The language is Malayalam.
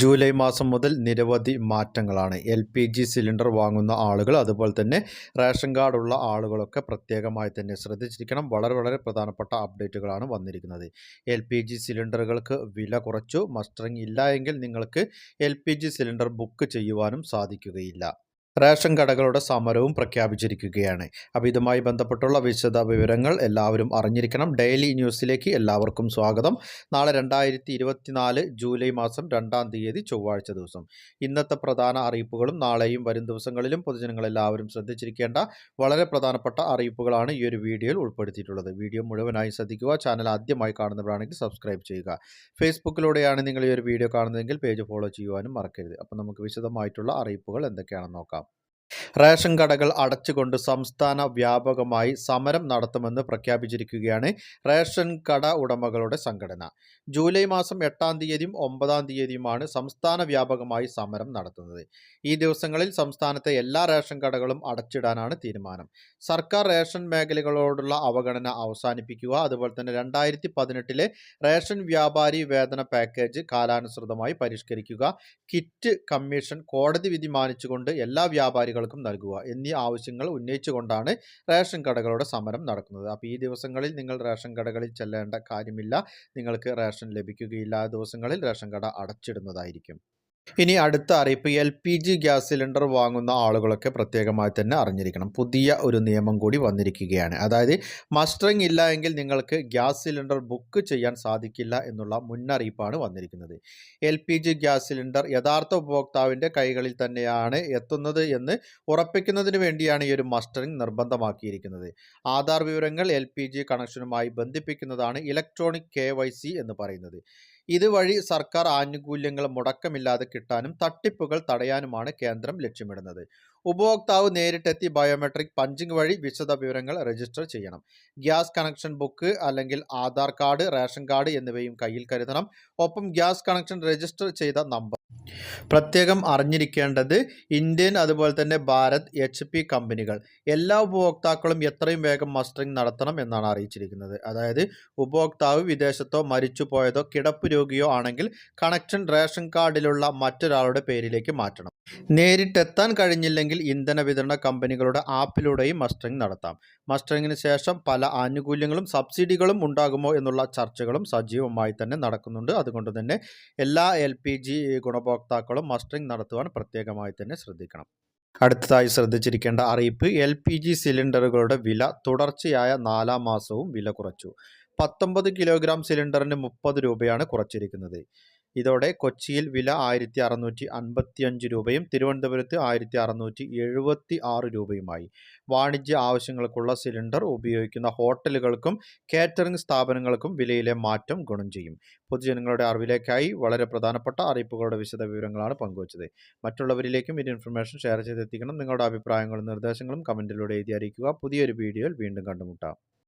ജൂലൈ മാസം മുതൽ നിരവധി മാറ്റങ്ങളാണ്. എൽ പി ജി സിലിണ്ടർ വാങ്ങുന്ന ആളുകൾ അതുപോലെ തന്നെ റേഷൻ കാർഡുള്ള ആളുകളൊക്കെ പ്രത്യേകമായി തന്നെ ശ്രദ്ധിച്ചിരിക്കണം. വളരെ വളരെ പ്രധാനപ്പെട്ട അപ്ഡേറ്റുകളാണ് വന്നിരിക്കുന്നത്. എൽ പി ജി സിലിണ്ടറുകൾക്ക് വില കുറച്ചു. മസ്റ്ററിംഗ് ഇല്ല എങ്കിൽ നിങ്ങൾക്ക് L P G cylinder book ചെയ്യുവാനും സാധിക്കുകയില്ല. റേഷൻ കടകളുടെ സമരവും പ്രഖ്യാപിച്ചിരിക്കുകയാണ്. അപ്പോൾ ഇതുമായി ബന്ധപ്പെട്ടുള്ള വിശദ വിവരങ്ങൾ എല്ലാവരും അറിഞ്ഞിരിക്കണം. ഡെയിലി ന്യൂസിലേക്ക് എല്ലാവർക്കും സ്വാഗതം. നാളെ രണ്ടായിരത്തി ജൂലൈ മാസം രണ്ടാം തീയതി ചൊവ്വാഴ്ച ദിവസം. ഇന്നത്തെ പ്രധാന അറിയിപ്പുകളും നാളെയും വരും ദിവസങ്ങളിലും പൊതുജനങ്ങൾ എല്ലാവരും ശ്രദ്ധിച്ചിരിക്കേണ്ട വളരെ പ്രധാനപ്പെട്ട അറിയിപ്പുകളാണ് ഈ ഒരു വീഡിയോയിൽ ഉൾപ്പെടുത്തിയിട്ടുള്ളത്. വീഡിയോ മുഴുവനായി ശ്രദ്ധിക്കുക. ചാനൽ ആദ്യമായി കാണുന്നവരാണെങ്കിൽ സബ്സ്ക്രൈബ് ചെയ്യുക. ഫേസ്ബുക്കിലൂടെയാണ് നിങ്ങൾ ഈ ഒരു വീഡിയോ കാണുന്നതെങ്കിൽ പേജ് ഫോളോ ചെയ്യുവാനും മറക്കരുത്. അപ്പോൾ നമുക്ക് വിശദമായിട്ടുള്ള അറിയിപ്പുകൾ എന്തൊക്കെയാണെന്ന് നോക്കാം. റേഷൻ കടകൾ അടച്ചുകൊണ്ട് സംസ്ഥാന വ്യാപകമായി സമരം നടത്തുമെന്ന് പ്രഖ്യാപിച്ചിരിക്കുകയാണ് റേഷൻ കട ഉടമകളുടെ സംഘടന. ജൂലൈ മാസം എട്ടാം തീയതിയും ഒമ്പതാം തീയതിയുമാണ് സംസ്ഥാന വ്യാപകമായി സമരം നടത്തുന്നത്. ഈ ദിവസങ്ങളിൽ സംസ്ഥാനത്തെ എല്ലാ റേഷൻ കടകളും അടച്ചിടാനാണ് തീരുമാനം. സർക്കാർ റേഷൻ മേഖലകളോടുള്ള അവഗണന അവസാനിപ്പിക്കുക അതുപോലെ തന്നെ രണ്ടായിരത്തി പതിനെട്ടിലെ റേഷൻ വ്യാപാരി വേതന പാക്കേജ് കാലാനുസൃതമായി പരിഷ്കരിക്കുക കിറ്റ് കമ്മീഷൻ കോടതി വിധി മാനിച്ചുകൊണ്ട് എല്ലാ വ്യാപാരികൾക്കും നൽകുക എന്നീ ആവശ്യങ്ങൾ ഉന്നയിച്ചുകൊണ്ടാണ് റേഷൻ കടകളുടെ സമരം നടക്കുന്നത്. അപ്പോൾ ഈ ദിവസങ്ങളിൽ നിങ്ങൾ റേഷൻ കടകളിൽ ചെല്ലേണ്ട കാര്യമില്ല. നിങ്ങൾക്ക് റേഷൻ ലഭിക്കുകയില്ല. ദിവസങ്ങളിൽ റേഷൻ കട അടച്ചിടുന്നതായിരിക്കും. ഇനി അടുത്ത അറിയിപ്പ് L P G gas cylinder വാങ്ങുന്ന ആളുകളൊക്കെ പ്രത്യേകമായി തന്നെ അറിഞ്ഞിരിക്കണം. പുതിയ ഒരു നിയമം കൂടി വന്നിരിക്കുകയാണ്. അതായത് മസ്റ്ററിംഗ് ഇല്ല എങ്കിൽ നിങ്ങൾക്ക് ഗ്യാസ് സിലിണ്ടർ ബുക്ക് ചെയ്യാൻ സാധിക്കില്ല എന്നുള്ള മുന്നറിയിപ്പാണ് വന്നിരിക്കുന്നത്. L P G gas cylinder യഥാർത്ഥ ഉപഭോക്താവിന്റെ കൈകളിൽ തന്നെയാണ് എത്തുന്നത് എന്ന് ഉറപ്പിക്കുന്നതിന് വേണ്ടിയാണ് ഈ ഒരു മസ്റ്ററിംഗ് നിർബന്ധമാക്കിയിരിക്കുന്നത്. ആധാർ വിവരങ്ങൾ എൽ പി ജി കണക്ഷനുമായി ബന്ധിപ്പിക്കുന്നതാണ് ഇലക്ട്രോണിക് കെ എന്ന് പറയുന്നത്. ഇതുവഴി സർക്കാർ ആനുകൂല്യങ്ങൾ മുടക്കമില്ലാതെ കിട്ടാനും തട്ടിപ്പുകൾ തടയാനുമാണ് കേന്ദ്രം ലക്ഷ്യമിടുന്നത്. ഉപഭോക്താവ് നേരിട്ടെത്തി ബയോമെട്രിക് പഞ്ചിങ് വഴി വിശദ വിവരങ്ങൾ രജിസ്റ്റർ ചെയ്യണം. ഗ്യാസ് കണക്ഷൻ ബുക്ക് അല്ലെങ്കിൽ ആധാർ കാർഡ് റേഷൻ കാർഡ് എന്നിവയും കയ്യിൽ കരുതണം. ഒപ്പം ഗ്യാസ് കണക്ഷൻ രജിസ്റ്റർ ചെയ്ത നമ്പർ പ്രത്യേകം അറിഞ്ഞിരിക്കേണ്ടത് ഇന്ത്യൻ അതുപോലെ തന്നെ ഭാരത് എച്ച് പി കമ്പനികൾ എല്ലാ ഉപഭോക്താക്കളും എത്രയും വേഗം മസ്റ്ററിംഗ് നടത്തണം എന്നാണ് അറിയിച്ചിരിക്കുന്നത്. അതായത് ഉപഭോക്താവ് വിദേശത്തോ മരിച്ചുപോയതോ കിടപ്പ് രോഗിയോ ആണെങ്കിൽ കണക്ഷൻ റേഷൻ കാർഡിലുള്ള മറ്റൊരാളുടെ പേരിലേക്ക് മാറ്റണം. നേരിട്ടെത്താൻ കഴിഞ്ഞില്ലെങ്കിൽ ഇന്ധന വിതരണ കമ്പനികളുടെ ആപ്പിലൂടെയും മസ്റ്ററിംഗ് നടത്താം. മസ്റ്ററിങ്ങിന് ശേഷം പല ആനുകൂല്യങ്ങളും സബ്സിഡികളും ഉണ്ടാകുമോ എന്നുള്ള ചർച്ചകളും സജീവമായി തന്നെ നടക്കുന്നുണ്ട്. അതുകൊണ്ട് തന്നെ എല്ലാ എൽ ഗുണഭോക്താക്കളും മസ്റ്ററിംഗ് നടത്തുവാൻ പ്രത്യേകമായി തന്നെ ശ്രദ്ധിക്കണം. അടുത്തതായി ശ്രദ്ധിച്ചിരിക്കേണ്ട അറിയിപ്പ് എൽ പി ജി സിലിണ്ടറുകളുടെ വില തുടർച്ചയായ നാലാം മാസവും വില കുറച്ചു. പത്തൊമ്പത് കിലോഗ്രാം സിലിണ്ടറിന് മുപ്പത് രൂപയാണ് കുറച്ചിരിക്കുന്നത്. ഇതോടെ കൊച്ചിയിൽ വില ആയിരത്തി അറുന്നൂറ്റി അൻപത്തി അഞ്ച് രൂപയും തിരുവനന്തപുരത്ത് ആയിരത്തി അറുന്നൂറ്റി എഴുപത്തി ആറ് രൂപയുമായി. വാണിജ്യ ആവശ്യങ്ങൾക്കുള്ള സിലിണ്ടർ ഉപയോഗിക്കുന്ന ഹോട്ടലുകൾക്കും കാറ്ററിംഗ് സ്ഥാപനങ്ങൾക്കും വിലയിലെ മാറ്റം ഗുണം ചെയ്യും. പൊതുജനങ്ങളുടെ അറിവിലേക്കായി വളരെ പ്രധാനപ്പെട്ട അറിയിപ്പുകളുടെ വിശദ വിവരങ്ങളാണ് പങ്കുവച്ചത്. മറ്റുള്ളവരിലേക്കും ഈ ഇൻഫർമേഷൻ ഷെയർ ചെയ്തെത്തിക്കണം. നിങ്ങളുടെ അഭിപ്രായങ്ങളും നിർദ്ദേശങ്ങളും കമന്റിലൂടെ എഴുതി അറിയിക്കുക. പുതിയൊരു വീഡിയോയിൽ വീണ്ടും കണ്ടുമുട്ടാം.